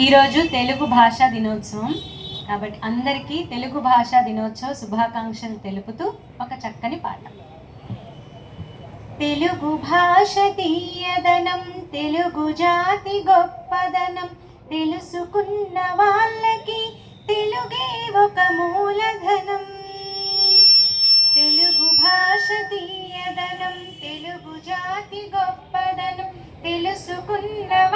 ఈరోజు తెలుగు భాషా దినోత్సవం. కాబట్టి అందరికీ తెలుగు భాషా దినోత్సవ శుభాకాంక్షలు తెలుపుతూ ఒక చక్కని పాట. తెలుగు భాష తీయదనం తెలుగు జాతి గొప్పదనం తెలుసుకున్న వాళ్ళకి తెలుగే ఒక మూలధనం. తెలుగు భాష తీయదనం తెలుగు జాతి గొప్పదనం తెలుసుకున్న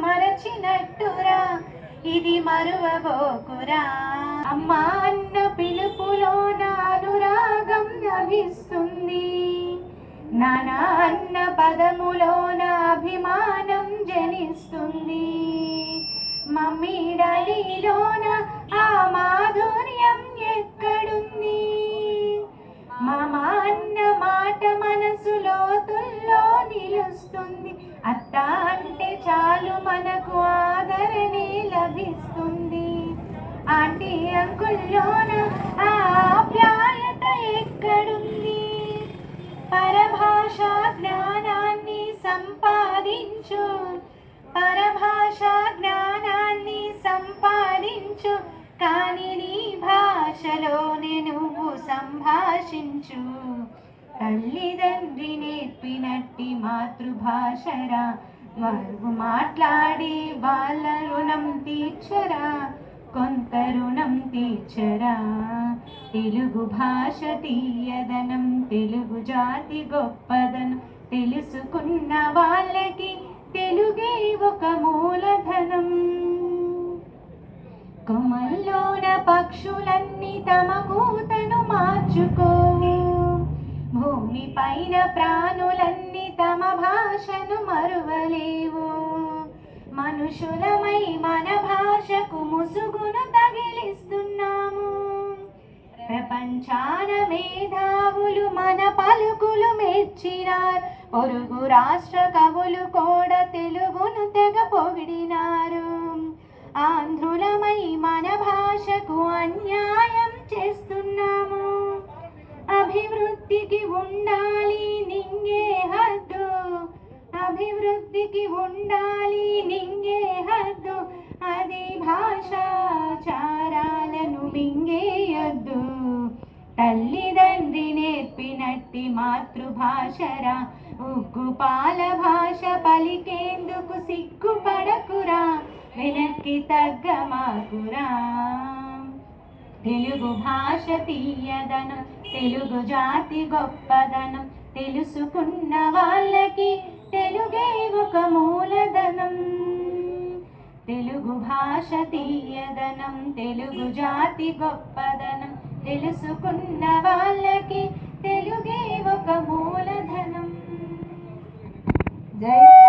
ఇది మరువబోకురా అమ్మ అన్న పిలుపులోన అనురాగం లభిస్తుంది. నానా అన్న పదములోన అభిమానం జనిస్తుంది. మమ్మీ డాడీలోన ఆ మాధుర్యం ఎక్కడుంది? మామ అన్న మాట మనసులో తుల్లో నిలుస్తుంది. అత్త అంటే లభిస్తుంది ఆంటీ అంకుల్లోన ఆప్యాయత ఎక్కడుంది? పరభాష జ్ఞానాన్ని సంపాదించు. పరభాష జ్ఞానాన్ని సంపాదించు. కానీ నీ భాషలోనే నువ్వు సంభాషించు. తల్లిదండ్రి నేర్పినట్టి మాతృభాషరా. వారు మాట్లాడి వాళ్ళ రుణం తీర్చరా కొంత రుణం తీర్చరా. తెలుగు భాష తీయదనం తెలుగు జాతి గొప్పదనం. తెలుసుకున్న వాళ్ళకి తెలుగే ఒక మూలధనం. కొమల్లోన పక్షులన్నీ తమ కూతను మార్చుకో. భూమి పైన ప్రాణ భాషను మరువలేవు. మనుషులమై మన భాషకు ముసుగును తగిలిస్తున్నాము. ప్రపంచాన మేధావులు మన పలుకులు మెచ్చినారు. పొరుగు రాష్ట్ర కవులు కూడా తెలుగును తెగ పొగిడినారు. ఆంధ్రులమై మన భాషకు అన్యా అభివృద్ధికి ఉండాలి నింగే హద్దు. అది భాషాచారాలను మింగేయద్దు తల్లిదండ్రి నేర్పినట్టి మాతృభాషరా. ఉగ్గుపాల భాష పలికేందుకు సిగ్గుపడకురా. వెనక్కి తగ్గమాకురా. తెలుగు భాష తీయదనం తెలుగు జాతి గొప్పదనం. తెలుసుకున్న వాళ్ళకి ఒక మూలధనం తెలుగు భాష తీయదనం తెలుగు జాతి గొప్పదనం. తెలుసుకున్న వాళ్ళకి తెలుగే ఒక మూలధనం. జై